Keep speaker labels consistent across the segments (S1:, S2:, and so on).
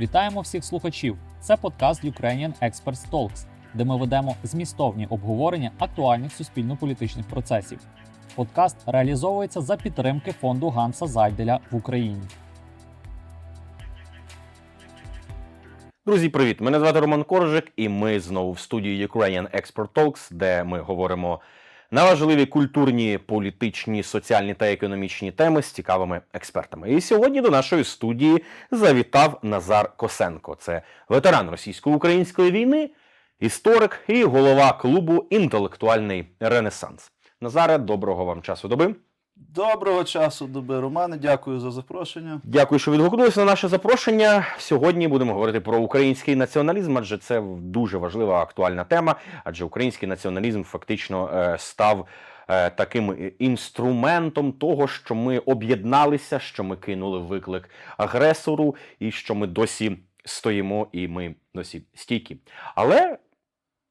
S1: Вітаємо всіх слухачів! Це подкаст Ukrainian Experts Talks, де ми ведемо змістовні обговорення актуальних суспільно-політичних процесів. Подкаст реалізовується за підтримки фонду Ганса Зайделя в Україні.
S2: Друзі, привіт! Мене звати Роман Коржик, і ми знову в студії Ukrainian Expert Talks, де ми говоримо на важливі культурні, політичні, соціальні та економічні теми з цікавими експертами. І сьогодні до нашої студії завітав Назар Косенко. Це ветеран російсько-української війни, історик і голова клубу Інтелектуальний Ренесанс. Назаре, доброго вам часу доби.
S3: Доброго часу доби, Романе. Дякую за запрошення.
S2: Дякую, що відгукнулися на наше запрошення. Сьогодні будемо говорити про український націоналізм, адже це дуже важлива актуальна тема. Адже український націоналізм фактично е, став е, таким інструментом того, що ми об'єдналися, що ми кинули виклик агресору, і що ми досі стоїмо і ми досі стійкі. Але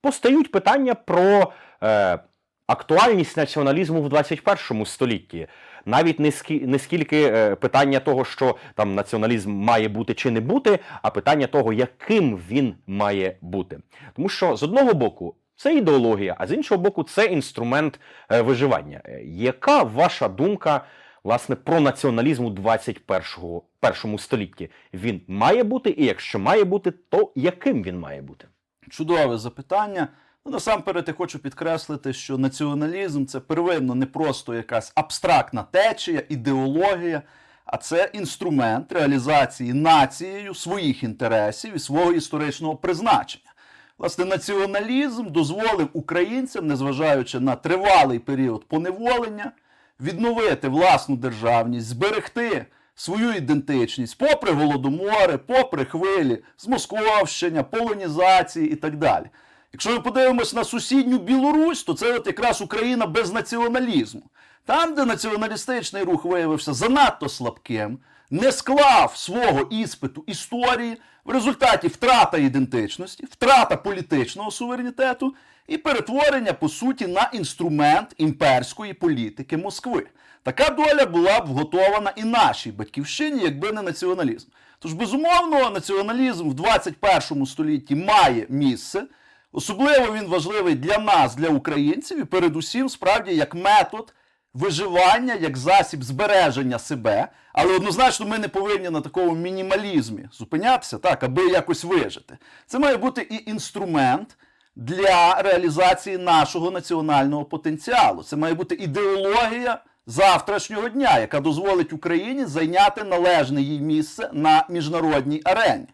S2: постають питання про. Е, Актуальність націоналізму в 21 столітті навіть не скі, не скільки е, питання того, що там націоналізм має бути чи не бути, а питання того, яким він має бути. Тому що з одного боку це ідеологія, а з іншого боку, це інструмент е, виживання. Е, Яка ваша думка власне про націоналізм у 21 першому столітті? Він має бути, і якщо має бути, то яким він має бути?
S3: Чудове запитання. Ну, насамперед я хочу підкреслити, що націоналізм це первинно не просто якась абстрактна течія, ідеологія, а це інструмент реалізації нацією своїх інтересів і свого історичного призначення. Власне, націоналізм дозволив українцям, незважаючи на тривалий період поневолення, відновити власну державність, зберегти свою ідентичність, попри голодомори, попри хвилі, змосковщення, полонізації і так далі. Якщо ми подивимось на сусідню Білорусь, то це от якраз Україна без націоналізму. Там, де націоналістичний рух виявився занадто слабким, не склав свого іспиту історії, в результаті втрата ідентичності, втрата політичного суверенітету і перетворення, по суті, на інструмент імперської політики Москви. Така доля була б вготована і нашій батьківщині, якби не націоналізм. Тож, безумовно, націоналізм в 21 столітті має місце. Особливо він важливий для нас, для українців, і передусім, справді, як метод виживання, як засіб збереження себе. Але однозначно ми не повинні на такому мінімалізмі зупинятися, так, аби якось вижити. Це має бути і інструмент для реалізації нашого національного потенціалу. Це має бути ідеологія завтрашнього дня, яка дозволить Україні зайняти належне їй місце на міжнародній арені.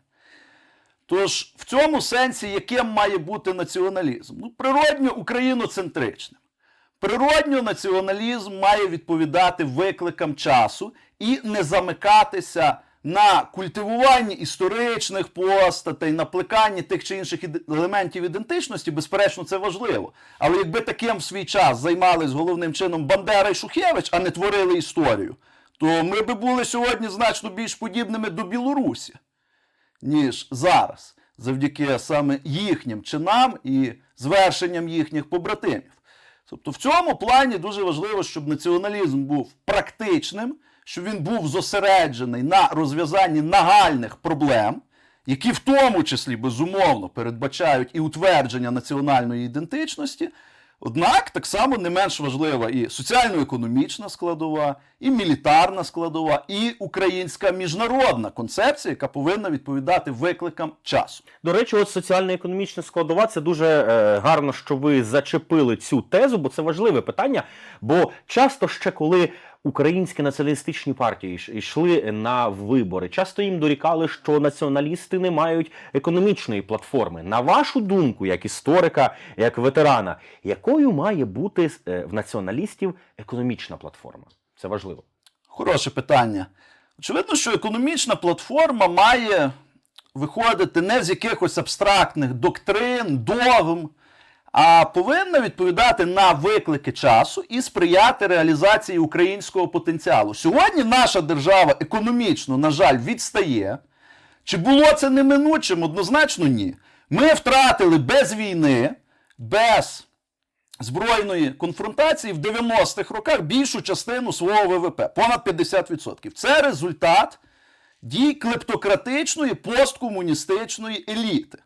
S3: Тож, в цьому сенсі, яким має бути націоналізм? Ну, природньо україноцентричним. Природньо націоналізм має відповідати викликам часу і не замикатися на культивуванні історичних постатей, на плеканні тих чи інших елементів ідентичності, безперечно, це важливо. Але якби таким в свій час займались головним чином Бандера і Шухевич, а не творили історію, то ми би були сьогодні значно більш подібними до Білорусі ніж зараз, завдяки саме їхнім чинам і звершенням їхніх побратимів. Тобто в цьому плані дуже важливо, щоб націоналізм був практичним, щоб він був зосереджений на розв'язанні нагальних проблем, які в тому числі безумовно передбачають і утвердження національної ідентичності. Однак так само не менш важлива і соціально-економічна складова, і мілітарна складова, і українська міжнародна концепція, яка повинна відповідати викликам часу.
S2: До речі, от соціально-економічна складова це дуже е, гарно, що ви зачепили цю тезу, бо це важливе питання. Бо часто ще коли українські націоналістичні партії йшли на вибори, часто їм дорікали, що націоналісти не мають економічної платформи. На вашу думку, як історика, як ветерана, якою має бути е, в націоналістів економічна платформа? Це важливо.
S3: Хороше питання. Очевидно, що економічна платформа має виходити не з якихось абстрактних доктрин, догм, а повинна відповідати на виклики часу і сприяти реалізації українського потенціалу. Сьогодні наша держава економічно, на жаль, відстає. Чи було це неминучим? Однозначно ні. Ми втратили без війни, без збройної конфронтації в 90-х роках більшу частину свого ВВП, понад 50%. Це результат дій клептократичної посткомуністичної еліти.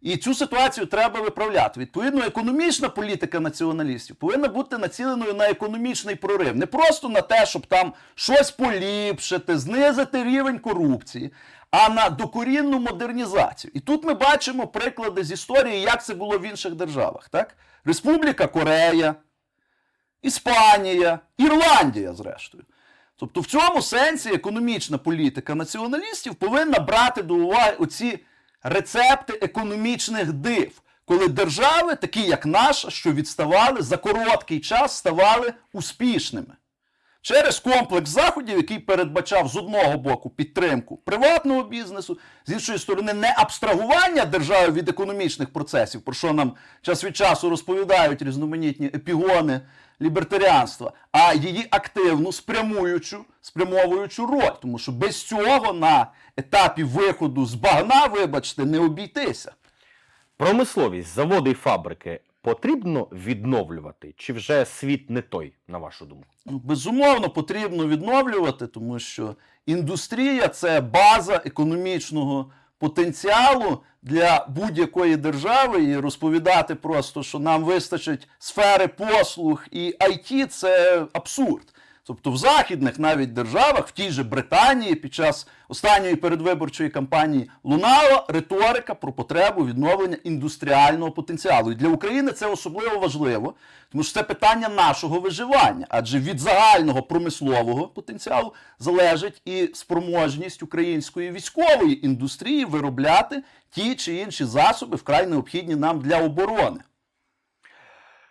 S3: І цю ситуацію треба виправляти. Відповідно, економічна політика націоналістів повинна бути націленою на економічний прорив. Не просто на те, щоб там щось поліпшити, знизити рівень корупції, а на докорінну модернізацію. І тут ми бачимо приклади з історії, як це було в інших державах. Так? Республіка Корея, Іспанія, Ірландія, зрештою. Тобто, в цьому сенсі економічна політика націоналістів повинна брати до уваги оці рецепти економічних див, коли держави, такі як наша, що відставали за короткий час, ставали успішними. Через комплекс заходів, який передбачав з одного боку підтримку приватного бізнесу, з іншої сторони, не абстрагування держави від економічних процесів, про що нам час від часу розповідають різноманітні епігони лібертаріанства, а її активну спрямуючу, спрямовуючу роль. Тому що без цього на етапі виходу з багна, вибачте, не обійтися.
S2: Промисловість, заводи і фабрики потрібно відновлювати, чи вже світ не той, на вашу думку?
S3: Ну, безумовно, потрібно відновлювати, тому що індустрія це база економічного потенціалу для будь-якої держави. І розповідати просто, що нам вистачить сфери послуг і IT – це абсурд. Тобто в західних навіть державах, в тій же Британії, під час останньої передвиборчої кампанії лунала риторика про потребу відновлення індустріального потенціалу. І для України це особливо важливо, тому що це питання нашого виживання, адже від загального промислового потенціалу залежить і спроможність української військової індустрії виробляти ті чи інші засоби, вкрай необхідні нам для оборони.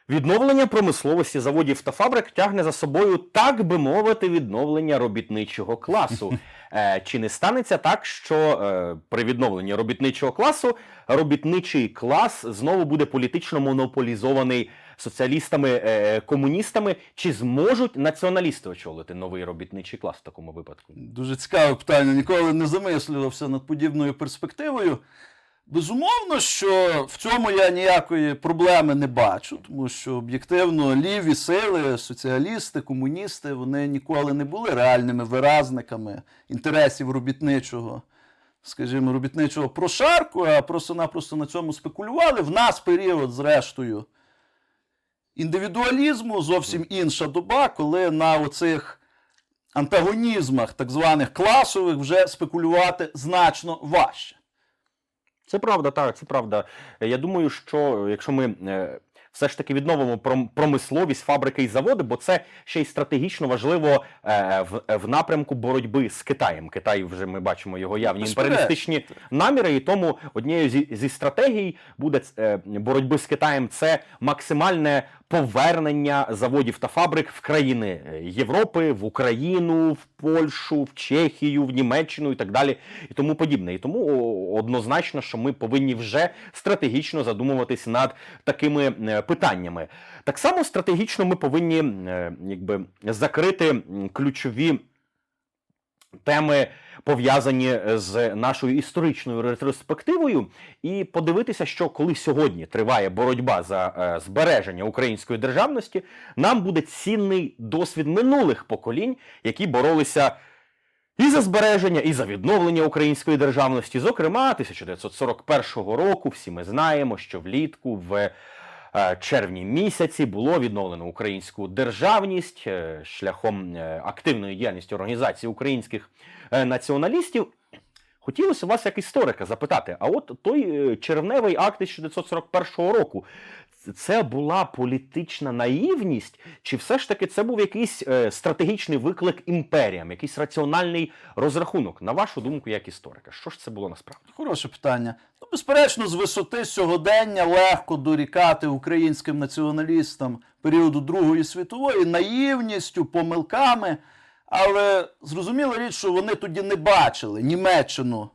S2: Відновлення промисловості заводів та фабрик тягне за собою, так би мовити, відновлення робітничого класу. Е, чи не станеться так, що е, при відновленні робітничого класу робітничий клас знову буде політично монополізований соціалістами, е, комуністами? Чи зможуть націоналісти очолити новий робітничий клас в такому випадку?
S3: Дуже цікаве питання. Ніколи не замислювався над подібною перспективою. Безумовно, що в цьому я ніякої проблеми не бачу, тому що об'єктивно ліві сили, соціалісти, комуністи, вони ніколи не були реальними виразниками інтересів робітничого, скажімо, робітничого прошарку, а просто-напросто на цьому спекулювали. В нас період, зрештою, індивідуалізму зовсім інша доба, коли на оцих антагонізмах, так званих класових, вже спекулювати значно важче.
S2: Це правда, так, це правда. Я думаю, що якщо ми е, все ж таки відновимо пром- промисловість, фабрики і заводи, бо це ще й стратегічно важливо е, в, в напрямку боротьби з Китаєм. Китай вже ми бачимо його явні імперіалістичні наміри, і тому однією зі, зі стратегій буде е, боротьби з Китаєм це максимальне повернення заводів та фабрик в країни е, Європи, в Україну, в Польщу, в Чехію, в Німеччину і так далі, і тому подібне. І тому однозначно, що ми повинні вже стратегічно задумуватись над такими е, питаннями. Так само стратегічно ми повинні е, якби закрити ключові теми, пов'язані з нашою історичною ретроспективою, і подивитися, що коли сьогодні триває боротьба за е, збереження української державності, нам буде цінний досвід минулих поколінь, які боролися. І за збереження, і за відновлення української державності. Зокрема, 1941 року всі ми знаємо, що влітку в е, червні місяці було відновлено українську державність е, шляхом е, активної діяльності організації українських е, націоналістів. Хотілося вас, як історика, запитати: а от той е, червневий акт 1941 року. Це була політична наївність, чи все ж таки це був якийсь е, стратегічний виклик імперіям, якийсь раціональний розрахунок? На вашу думку, як історика, що ж це було насправді?
S3: Хороше питання. Ну, безперечно, з висоти сьогодення легко дорікати українським націоналістам періоду Другої світової наївністю, помилками. Але зрозуміла річ, що вони тоді не бачили Німеччину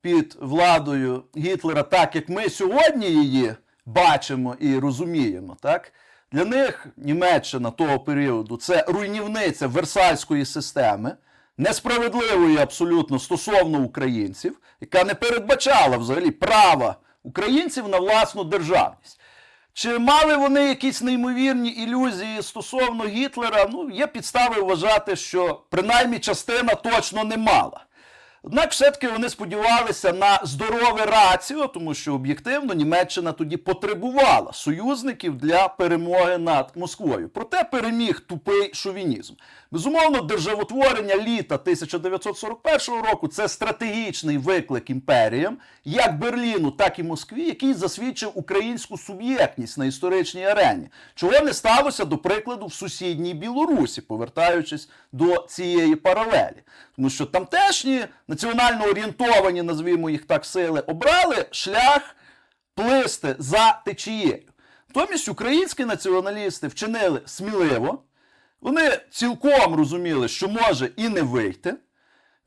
S3: під владою Гітлера, так як ми сьогодні її бачимо і розуміємо. Так? Для них Німеччина того періоду це руйнівниця Версальської системи, несправедливої абсолютно стосовно українців, яка не передбачала взагалі права українців на власну державність. Чи мали вони якісь неймовірні ілюзії стосовно Гітлера? Ну, є підстави вважати, що принаймні частина точно не мала. Однак, все-таки вони сподівалися на здорове раціо, тому що об'єктивно Німеччина тоді потребувала союзників для перемоги над Москвою. Проте переміг тупий шовінізм. Безумовно, державотворення літа 1941 року це стратегічний виклик імперіям, як Берліну, так і Москві, який засвідчив українську суб'єктність на історичній арені, чого не сталося, до прикладу, в сусідній Білорусі, повертаючись до цієї паралелі. Тому що тамтешні національно орієнтовані, назвімо їх так, сили, обрали шлях плисти за течією. Натомість українські націоналісти вчинили сміливо. Вони цілком розуміли, що може і не вийти.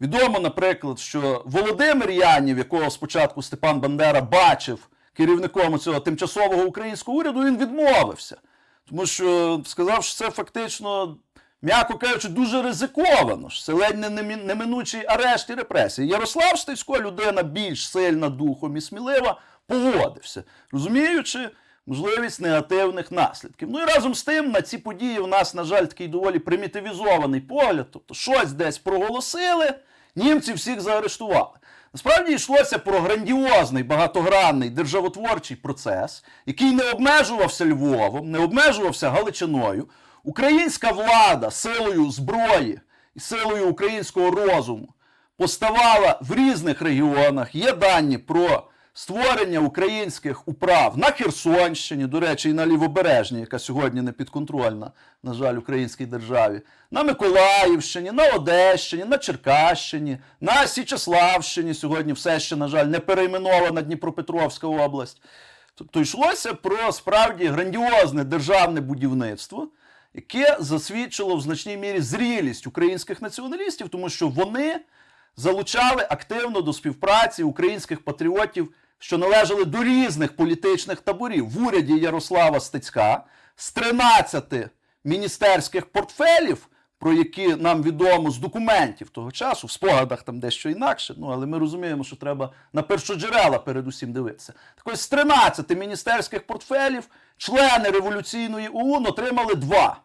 S3: Відомо, наприклад, що Володимир Янів, якого спочатку Степан Бандера бачив керівником цього тимчасового українського уряду, він відмовився. Тому що сказав, що це фактично, м'яко кажучи, дуже ризиковано. Це ледь не неминучий арешт і репресії. Ярослав Стецько, людина більш сильна духом і смілива, погодився, розуміючи можливість негативних наслідків. Ну і разом з тим на ці події в нас, на жаль, такий доволі примітивізований погляд. Тобто щось десь проголосили, німці всіх заарештували. Насправді йшлося про грандіозний багатогранний державотворчий процес, який не обмежувався Львовом, не обмежувався Галичиною. Українська влада силою зброї і силою українського розуму поставала в різних регіонах. Є дані про створення українських управ на Херсонщині, до речі, і на Лівобережній, яка сьогодні не підконтрольна, на жаль, українській державі, на Миколаївщині, на Одещині, на Черкащині, на Січеславщині. Сьогодні все ще, на жаль, не перейменована Дніпропетровська область. Тобто йшлося про справді грандіозне державне будівництво, яке засвідчило в значній мірі зрілість українських націоналістів, тому що вони залучали активно до співпраці українських патріотів, що належали до різних політичних таборів в уряді Ярослава Стецька з 13 міністерських портфелів, про які нам відомо з документів того часу, в спогадах там дещо інакше. Ну але ми розуміємо, що треба на першоджерела передусім дивитися. Так ось з 13 міністерських портфелів члени революційної ОУН отримали два.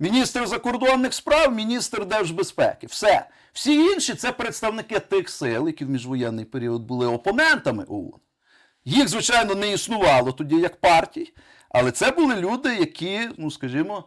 S3: Міністр закордонних справ, міністр держбезпеки. Все. Всі інші це представники тих сил, які в міжвоєнний період були опонентами ОУН. Їх, звичайно, не існувало тоді як партій, але це були люди, які, ну скажімо,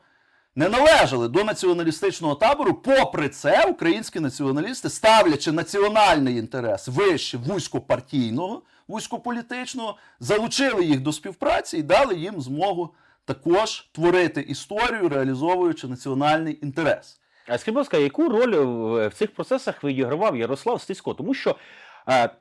S3: не належали до націоналістичного табору. Попри це, українські націоналісти, ставлячи національний інтерес вище вузькопартійного, вузькополітичного, залучили їх до співпраці і дали їм змогу також творити історію, реалізовуючи національний інтерес.
S2: А скажіть, будь ласка, яку роль в цих процесах відігравав Ярослав Стисько? Тому що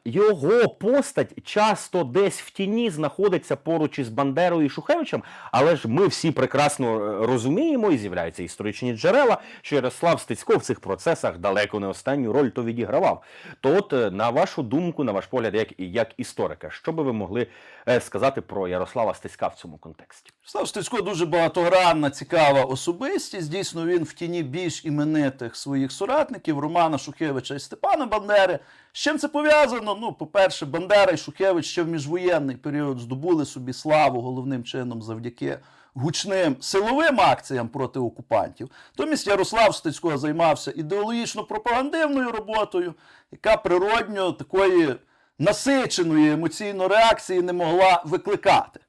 S2: його постать часто десь в тіні знаходиться поруч із Бандерою і Шухевичем, але ж ми всі прекрасно е, розуміємо і з'являються історичні джерела, що Ярослав Стецько в цих процесах далеко не останню роль то відігравав. То от, е, на вашу думку, на ваш погляд, як, як історика, що би ви могли е, сказати про Ярослава Стецька в цьому контексті?
S3: Слав Стецько дуже багатогранна, цікава особистість. Дійсно, він в тіні більш іменитих своїх соратників Романа Шухевича і Степана Бандери. З чим це пов'язано? Ну, по-перше, Бандера і Шухевич ще в міжвоєнний період здобули собі славу головним чином завдяки гучним силовим акціям проти окупантів. Томість Ярослав Стецько займався ідеологічно-пропагандивною роботою, яка природньо такої насиченої емоційно реакції не могла викликати.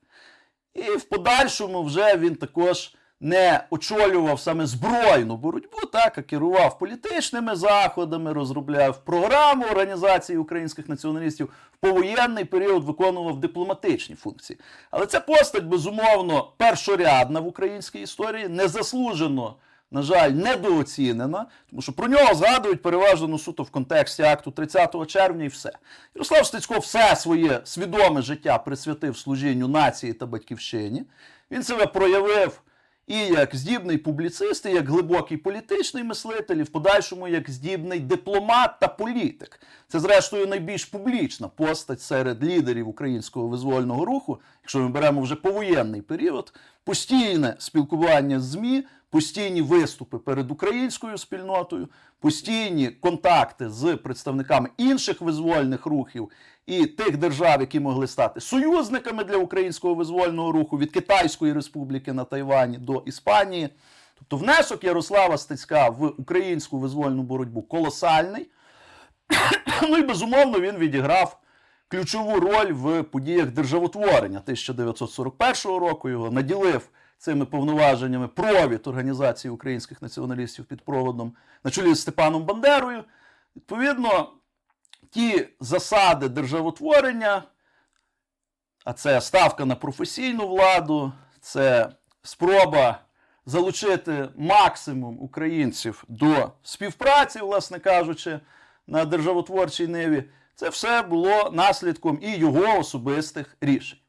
S3: І в подальшому вже він також не очолював саме збройну боротьбу, так, а керував політичними заходами, розробляв програму організації українських націоналістів в повоєнний період виконував дипломатичні функції. Але ця постать, безумовно, першорядна в українській історії, незаслужено. На жаль, недооцінена, тому що про нього згадують переважно ну, суто в контексті акту 30 червня і все. Ярослав Стецько все своє свідоме життя присвятив служінню нації та батьківщині. Він себе проявив і як здібний публіцист, і як глибокий політичний мислитель, і в подальшому як здібний дипломат та політик. Це, зрештою, найбільш публічна постать серед лідерів українського визвольного руху, якщо ми беремо вже повоєнний період, постійне спілкування з ЗМІ, постійні виступи перед українською спільнотою, постійні контакти з представниками інших визвольних рухів і тих держав, які могли стати союзниками для українського визвольного руху від Китайської республіки на Тайвані до Іспанії. Тобто внесок Ярослава Стецька в українську визвольну боротьбу колосальний. Ну і безумовно він відіграв ключову роль в подіях державотворення 1941 року. Його наділив цими повноваженнями провід Організації українських націоналістів під проводом на чолі з Степаном Бандерою. Відповідно, ті засади державотворення, а це ставка на професійну владу, це спроба залучити максимум українців до співпраці, власне кажучи, на державотворчій ниві. Це все було наслідком і його особистих рішень.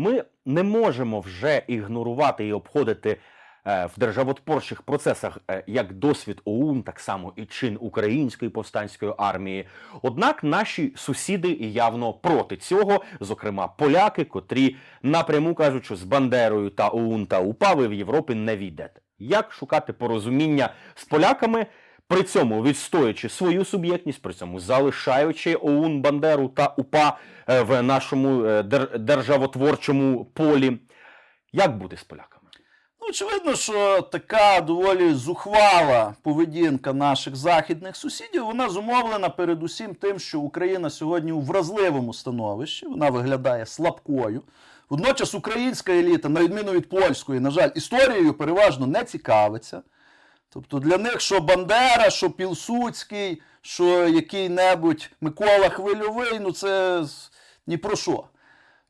S2: Ми не можемо вже ігнорувати і обходити е, в державотворчих процесах е, як досвід ОУН, так само і чин української повстанської армії. Однак наші сусіди явно проти цього, зокрема поляки, котрі напряму кажуть, що з Бандерою та ОУН та УПА ви в Європі не війдете. Як шукати порозуміння з поляками? При цьому відстоюючи свою суб'єктність, при цьому залишаючи ОУН, Бандеру та УПА е, в нашому е, державотворчому полі. Як бути з поляками?
S3: Ну, очевидно, що така доволі зухвала поведінка наших західних сусідів, вона зумовлена передусім тим, що Україна сьогодні у вразливому становищі, вона виглядає слабкою. Водночас українська еліта, на відміну від польської, на жаль, історією переважно не цікавиться. Тобто для них що Бандера, що Пілсуцький, що який-небудь Микола Хвильовий, ну це ні про що.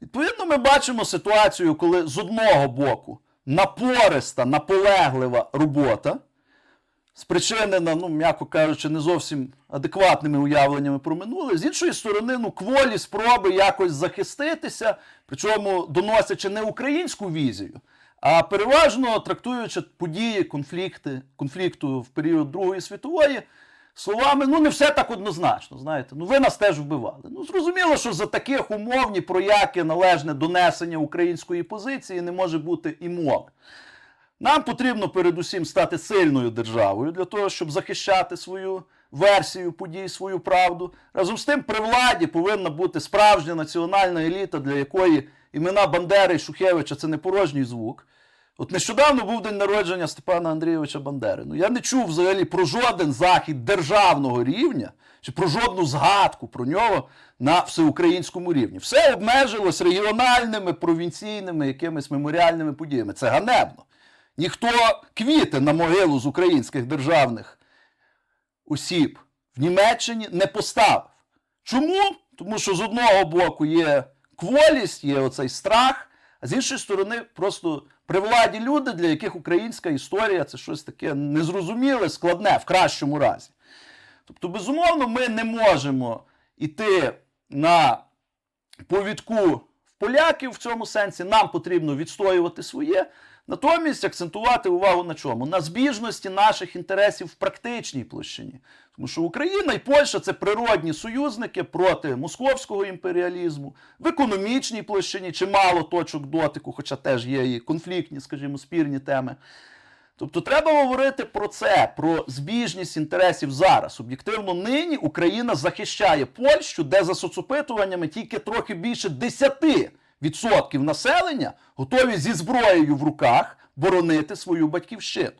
S3: Відповідно, ми бачимо ситуацію, коли з одного боку напориста, наполеглива робота, спричинена, ну, м'яко кажучи, не зовсім адекватними уявленнями про минуле. З іншої сторони, ну, кволі спроби якось захиститися, причому доносячи не українську візію, а переважно трактуючи події, конфлікти, конфлікту в період Другої світової. Словами, ну не все так однозначно. Знаєте, ну ви нас теж вбивали. Ну зрозуміло, що за таких умов ні про яке належне донесення української позиції не може бути і мови. Нам потрібно передусім стати сильною державою для того, щоб захищати свою версію подій, свою правду. Разом з тим, при владі повинна бути справжня національна еліта, для якої імена Бандери і Шухевича це не порожній звук. От нещодавно був день народження Степана Андрійовича Бандери. Ну я не чув взагалі про жоден захід державного рівня чи про жодну згадку про нього на всеукраїнському рівні. Все обмежилось регіональними, провінційними якимись меморіальними подіями. Це ганебно. Ніхто квіти на могилу з українських державних осіб в Німеччині не поставив. Чому? Тому що з одного боку є кволість, є оцей страх, а з іншої сторони, просто при владі люди, для яких українська історія це щось таке незрозуміле, складне в кращому разі. Тобто, безумовно, ми не можемо йти на повідку в поляків в цьому сенсі. Нам потрібно відстоювати своє. Натомість акцентувати увагу на чому? На збіжності наших інтересів в практичній площині. Тому що Україна і Польща це природні союзники проти московського імперіалізму, в економічній площині чимало точок дотику, хоча теж є і конфліктні, скажімо, спірні теми. Тобто треба говорити про це, про збіжність інтересів зараз. Об'єктивно, нині Україна захищає Польщу, де за соцопитуваннями тільки трохи більше 10% населення готові зі зброєю в руках боронити свою батьківщину.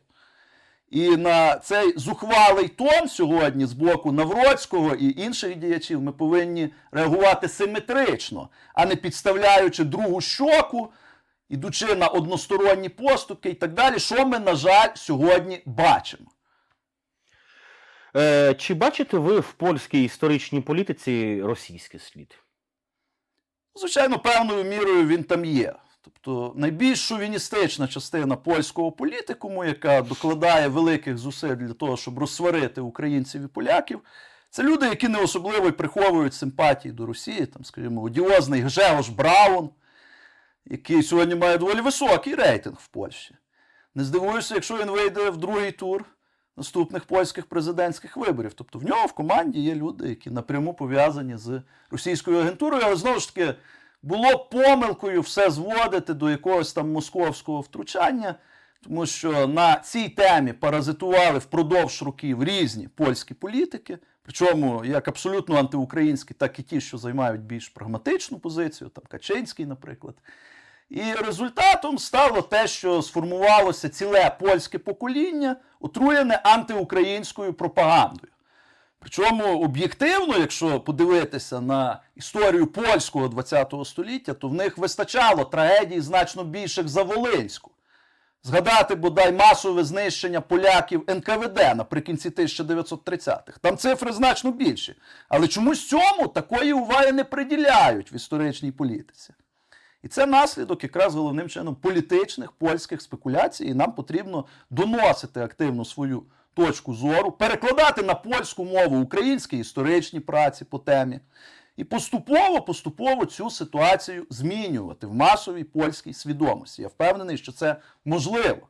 S3: І на цей зухвалий тон сьогодні з боку Навроцького і інших діячів ми повинні реагувати симетрично, а не підставляючи другу щоку, ідучи на односторонні поступки і так далі, що ми, на жаль, сьогодні бачимо.
S2: Е, чи бачите ви в польській історичній політиці російський слід?
S3: Звичайно, певною мірою він там є. Тобто найбільш шовіністична частина польського політикуму, яка докладає великих зусиль для того, щоб розсварити українців і поляків, це люди, які не особливо й приховують симпатії до Росії, там, скажімо, одіозний Гжегош Браун, який сьогодні має доволі високий рейтинг в Польщі. Не здивуюся, якщо він вийде в другий тур наступних польських президентських виборів. Тобто в нього в команді є люди, які напряму пов'язані з російською агентурою, але знову ж таки було помилкою все зводити до якогось там московського втручання, тому що на цій темі паразитували впродовж років різні польські політики, причому як абсолютно антиукраїнські, так і ті, що займають більш прагматичну позицію, там Качинський, наприклад. І результатом стало те, що сформувалося ціле польське покоління, отруєне антиукраїнською пропагандою. Причому об'єктивно, якщо подивитися на історію польського ХХ століття, то в них вистачало трагедій значно більших за Волинську. Згадати бодай масове знищення поляків НКВД наприкінці 1930-х. Там цифри значно більші. Але чомусь цьому такої уваги не приділяють в історичній політиці. І це наслідок якраз головним чином політичних польських спекуляцій. І нам потрібно доносити активно свою точку зору, перекладати на польську мову українські історичні праці по темі. І поступово, поступово цю ситуацію змінювати в масовій польській свідомості. Я впевнений, що це можливо.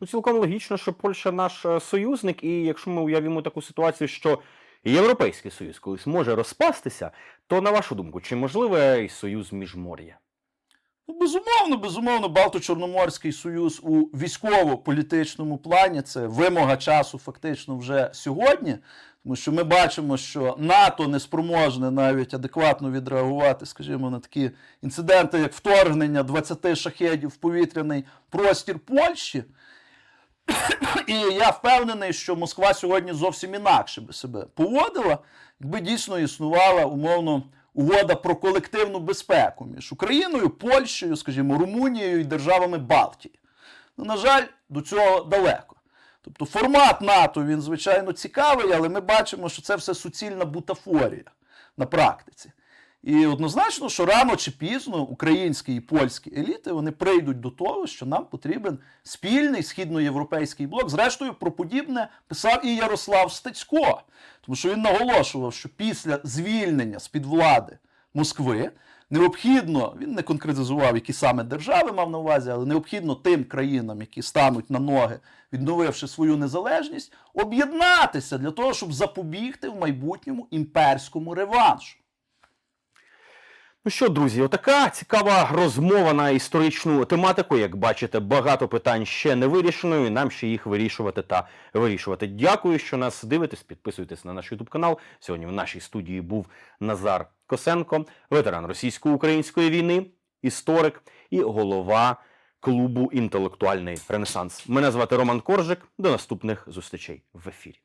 S2: Ну, цілком логічно, що Польща наш е, союзник, і якщо ми уявимо таку ситуацію, що Європейський Союз колись може розпастися, то на вашу думку, чи можливий союз міжмор'я?
S3: Ну, безумовно, безумовно, Балто-Чорноморський союз у військово-політичному плані це вимога часу фактично вже сьогодні. Тому що ми бачимо, що НАТО не спроможне навіть адекватно відреагувати, скажімо, на такі інциденти, як вторгнення 20 шахедів в повітряний простір Польщі. І я впевнений, що Москва сьогодні зовсім інакше би себе поводила, якби дійсно існувала умовно угода про колективну безпеку між Україною, Польщею, скажімо, Румунією і державами Балтії. Ну, на жаль, до цього далеко. Тобто формат НАТО він, звичайно, цікавий, але ми бачимо, що це все суцільна бутафорія на практиці. І однозначно, що рано чи пізно українські і польські еліти вони прийдуть до того, що нам потрібен спільний східноєвропейський блок. Зрештою, про подібне писав і Ярослав Стецько, тому що він наголошував, що після звільнення з-під влади Москви необхідно, він не конкретизував, які саме держави мав на увазі, але необхідно тим країнам, які стануть на ноги, відновивши свою незалежність, об'єднатися для того, щоб запобігти в майбутньому імперському реваншу.
S2: Ну що, друзі, отака цікава розмова на історичну тематику. Як бачите, багато питань ще не вирішено, і нам ще їх вирішувати та вирішувати. Дякую, що нас дивитесь. Підписуйтесь на наш YouTube канал. Сьогодні в нашій студії був Назар Косенко, ветеран російсько-української війни, історик і голова клубу Інтелектуальний Ренесанс. Мене звати Роман Коржик. До наступних зустрічей в ефірі.